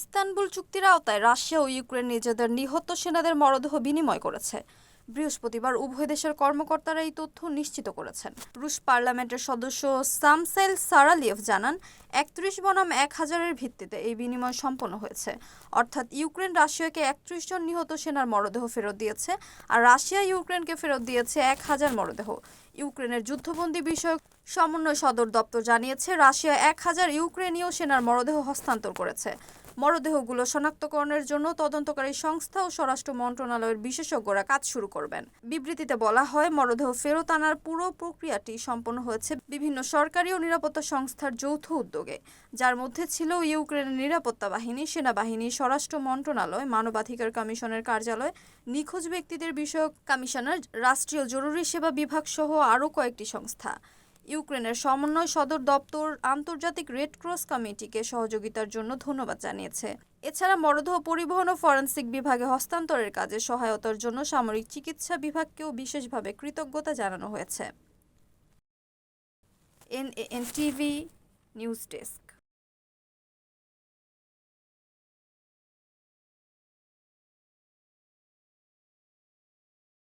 Istanbul চুক্তির আওতায় Russia ও Ukraine নিজেদের নিহত সেনাদের মরদেহ বিনিময় করেছে। বৃহস্পতিবার উভয় দেশের কর্মকর্তারা এই তথ্য নিশ্চিত করেছেন। রুশ পার্লামেন্টের সদস্য সামসেল সারালিয়েভ জানান, একত্রিশ বনাম এক হাজারের ভিত্তিতে এই বিনিময় সম্পন্ন হয়েছে। অর্থাৎ ইউক্রেন রাশিয়াকে একত্রিশ জন নিহত সেনার মরদেহ ফেরত দিয়েছে আর রাশিয়া ইউক্রেনকে ফেরত দিয়েছে এক হাজার মরদেহ। ইউক্রেনের যুদ্ধবন্দী বিষয়ক সমন্বয় সদর দপ্তর জানিয়েছে, রাশিয়া এক হাজার ইউক্রেনীয় সেনার মরদেহ হস্তান্তর করেছে। মরদেহগুলো শনাক্তকরণের জন্য তদন্তকারী সংস্থা ও স্বরাষ্ট্র মন্ত্রণালয়ের বিশেষজ্ঞরা কাজ শুরু করবেন। বিবৃতিতে বলা হয়, মরদেহ ফেরত আনার পুরো প্রক্রিয়াটি সম্পন্ন হয়েছে বিভিন্ন সরকারি ও নিরাপত্তা সংস্থার যৌথ উদ্যোগে। যার মধ্যে ছিল ইউক্রেনের নিরাপত্তা বাহিনী, সেনাবাহিনী, স্বরাষ্ট্র মন্ত্রণালয়, মানবাধিকার কমিশনের কার্যালয়, নিখোঁজ ব্যক্তিদের বিষয়ক কমিশনার, রাষ্ট্রীয় জরুরি সেবা বিভাগ সহ আরও কয়েকটি সংস্থা। ইউক্রেনের সমন্বয় সদর দপ্তর আন্তর্জাতিক রেড ক্রস কমিটিকে সহযোগিতার জন্য ধন্যবাদ জানিয়েছে। এছাড়া মরদেহ পরিবহন ও ফরেন্সিক বিভাগে হস্তান্তরের কাজে সহায়তার জন্য সামরিক চিকিৎসা বিভাগকেও বিশেষভাবে কৃতজ্ঞতা জানানো হয়েছে। NAN TV, news desk.